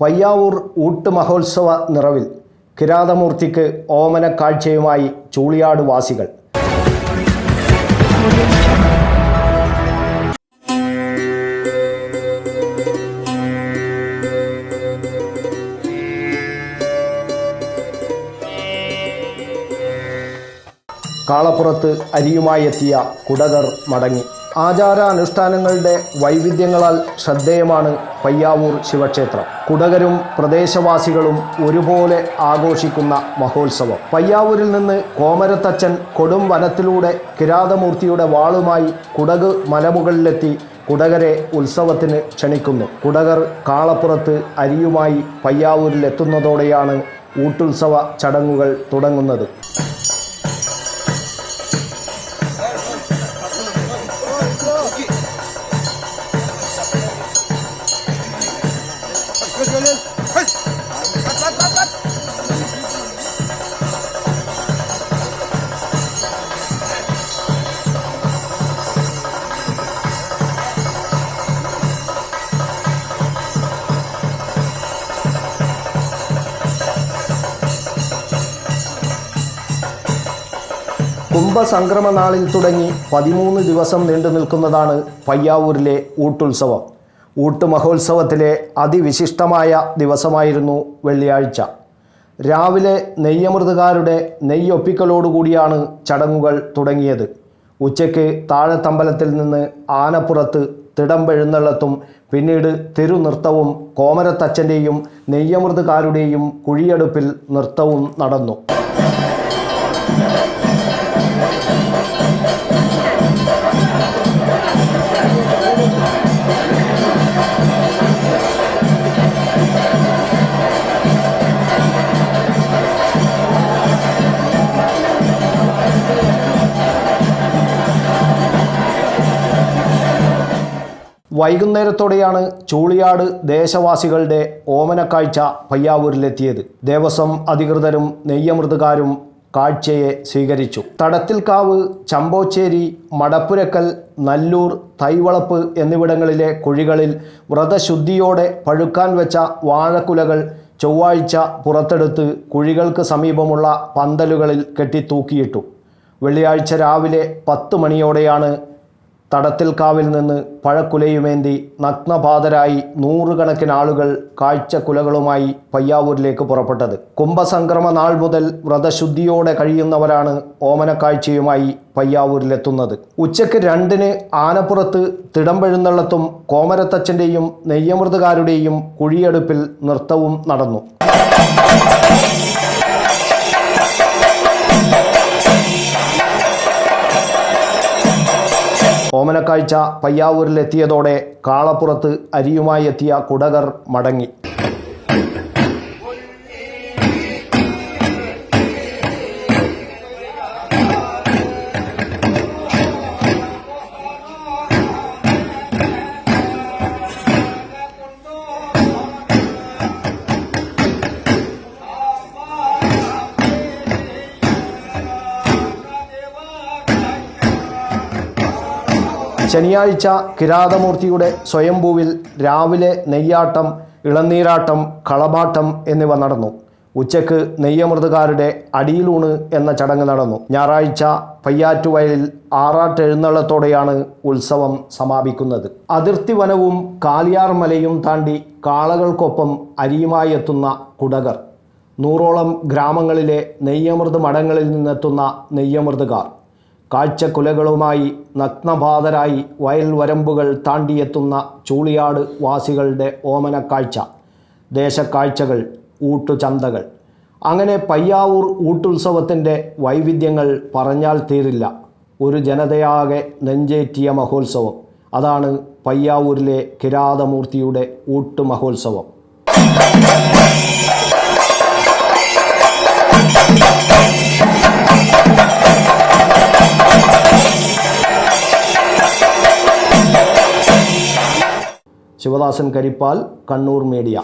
പയ്യാവൂർ ഊട്ട് മഹോത്സവ നിറവിൽ കിരാതമൂർത്തിക്ക് ഓമന കാഴ്ചയുമായി ചൂളിയാട് വാസികൾ. കാളപ്പുറത്ത് അരിയുമായി എത്തിയ കുടകർ മടങ്ങി. ആചാരാനുഷ്ഠാനങ്ങളുടെ വൈവിധ്യങ്ങളാൽ ശ്രദ്ധേയമാണ് പയ്യാവൂർ ശിവക്ഷേത്രം. കുടകരും പ്രദേശവാസികളും ഒരുപോലെ ആഘോഷിക്കുന്ന മഹോത്സവം. പയ്യാവൂരിൽ നിന്ന് കോമരത്തച്ഛൻ കൊടും വനത്തിലൂടെ കിരാതമൂർത്തിയുടെ വാളുമായി കുടക് മലമുകളിലെത്തി കുടകരെ ഉത്സവത്തിന് ക്ഷണിക്കുന്നു. കുടകർ കാളപ്പുറത്ത് അരിയുമായി പയ്യാവൂരിലെത്തുന്നതോടെയാണ് ഊട്ടുത്സവ ചടങ്ങുകൾ തുടങ്ങുന്നത്. കുംഭസംക്രമ നാളിൽ തുടങ്ങി പതിമൂന്ന് ദിവസം നീണ്ടു നിൽക്കുന്നതാണ് പയ്യാവൂരിലെ ഊട്ടുത്സവം. ഊട്ട് മഹോത്സവത്തിലെ അതിവിശിഷ്ടമായ ദിവസമായിരുന്നു വെള്ളിയാഴ്ച. രാവിലെ നെയ്യമൃതുകാരുടെ നെയ്യൊപ്പിക്കലോടുകൂടിയാണ് ചടങ്ങുകൾ തുടങ്ങിയത്. ഉച്ചയ്ക്ക് താഴത്തമ്പലത്തിൽ നിന്ന് ആനപ്പുറത്ത് തിടമ്പെഴുന്നള്ളത്തും പിന്നീട് തിരുനൃത്തവും കോമരത്തച്ഛന്റെയും നെയ്യമൃതുകാരുടെയും കുഴിയെടുപ്പിൽ നൃത്തവും നടന്നു. വൈകുന്നേരത്തോടെയാണ് ചൂളിയാട് ദേശവാസികളുടെ ഓമനക്കാഴ്ച പയ്യാവൂരിലെത്തിയത്. ദേവസ്വം അധികൃതരും നെയ്യമൃതുകാരും കാഴ്ചയെ സ്വീകരിച്ചു. തടത്തിൽക്കാവ് ചമ്പോച്ചേരി മടപ്പുരക്കൽ നല്ലൂർ തൈവളപ്പ് എന്നിവിടങ്ങളിലെ കുഴികളിൽ വ്രതശുദ്ധിയോടെ പഴുക്കാൻ വെച്ച വാഴക്കുലകൾ ചൊവ്വാഴ്ച പുറത്തെടുത്ത് കുഴികൾക്ക് സമീപമുള്ള പന്തലുകളിൽ കെട്ടിത്തൂക്കിയിട്ടു. വെള്ളിയാഴ്ച രാവിലെ പത്ത് മണിയോടെയാണ് തടത്തിൽക്കാവിൽ നിന്ന് പഴക്കുലയുമേന്തി നഗ്നപാതരായി നൂറുകണക്കിന് ആളുകൾ കാഴ്ചക്കുലകളുമായി പയ്യാവൂരിലേക്ക് പുറപ്പെട്ടത്. കുംഭസംക്രമ നാൾ മുതൽ വ്രതശുദ്ധിയോടെ കഴിയുന്നവരാണ് ഓമനക്കാഴ്ചയുമായി പയ്യാവൂരിലെത്തുന്നത്. ഉച്ചയ്ക്ക് രണ്ടിന് ആനപ്പുറത്ത് തിടമ്പെഴുന്നള്ളത്തും കോമരത്തച്ഛന്റെയും നെയ്യമൃതുകാരുടെയും കുഴിയെടുപ്പിൽ നൃത്തവും നടന്നു. ഓമനക്കാഴ്ച പയ്യാവൂരിലെത്തിയതോടെ കാളപ്പുറത്ത് അരിയുമായി എത്തിയ കുടകർ മടങ്ങി. ശനിയാഴ്ച കിരാതമൂർത്തിയുടെ സ്വയംഭൂവിൽ രാവിലെ നെയ്യാട്ടം ഇളനീരാട്ടം കളമാട്ടം എന്നിവ നടന്നു. ഉച്ചയ്ക്ക് നെയ്യമൃതുകാരുടെ അടിയിലൂണ് എന്ന ചടങ്ങ് നടന്നു. ഞായറാഴ്ച പയ്യാറ്റുവയലിൽ ആറാട്ടെഴുന്നള്ളത്തോടെയാണ് ഉത്സവം സമാപിക്കുന്നത്. അതിർത്തി വനവും കാലിയാർ മലയും താണ്ടി കാളകൾക്കൊപ്പം അരിയുമായി എത്തുന്ന കുടകർ. നൂറോളം ഗ്രാമങ്ങളിലെ നെയ്യമൃത് മഠങ്ങളിൽ നിന്നെത്തുന്ന നെയ്യമൃതുകാർ. കാഴ്ചക്കുലകളുമായി നഗ്നപാതരായി വയൽ വരമ്പുകൾ താണ്ടിയെത്തുന്ന ചൂളിയാട് വാസികളുടെ ഓമനക്കാഴ്ച ദേശക്കാഴ്ചകൾ ഊട്ടുചന്തകൾ. അങ്ങനെ പയ്യാവൂർ ഊട്ടുത്സവത്തിന്റെ വൈവിധ്യങ്ങൾ പറഞ്ഞാൽ തീരില്ല. ഒരു ജനതയാകെ നെഞ്ചേറ്റിയ മഹോത്സവം. അതാണ് പയ്യാവൂരിലെ കിരാതമൂർത്തിയുടെ ഊട്ടു മഹോത്സവം ശിവദാസൻ കരിപ്പാൽ കണ്ണൂർ മീഡിയ